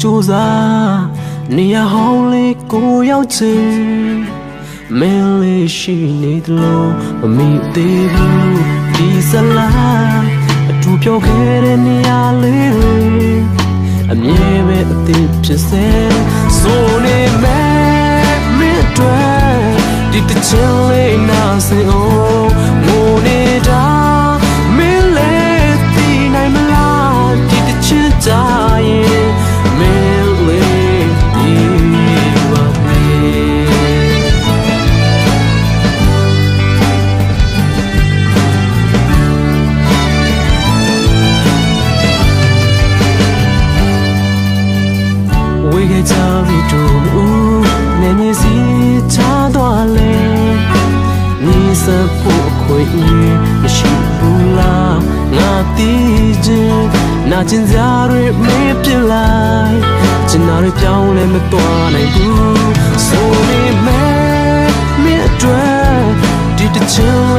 ကြိုးစားနေရဟောင်းလေးကိုရောက်ချင်မင်းလေးရှိနေသလိုမမီသေးဘူးဒီဇလားအထူးပြောခဲ့တဲ့နေရာလေးတွေအမြဲပဲအသေးဖြစ်စေဆိုနေမယ်မင်းအတွက်ဒီတစ်ချင်လေးနာစင်အောင်ငိုနေတာ ကြပြီတို့ဦးနေနေစီချသွားလေညီစဖို့အခွင့်အရေးမရှိဘူးလားငါတီးခြင်းနာကျင်စရာတွေမေးပြလိုက်ကျင်နာတွေပြောင်းလဲမသွားနိုင်ဘူးဆိုနေမယ်မင်းအတွက်ဒီတစ်ချင်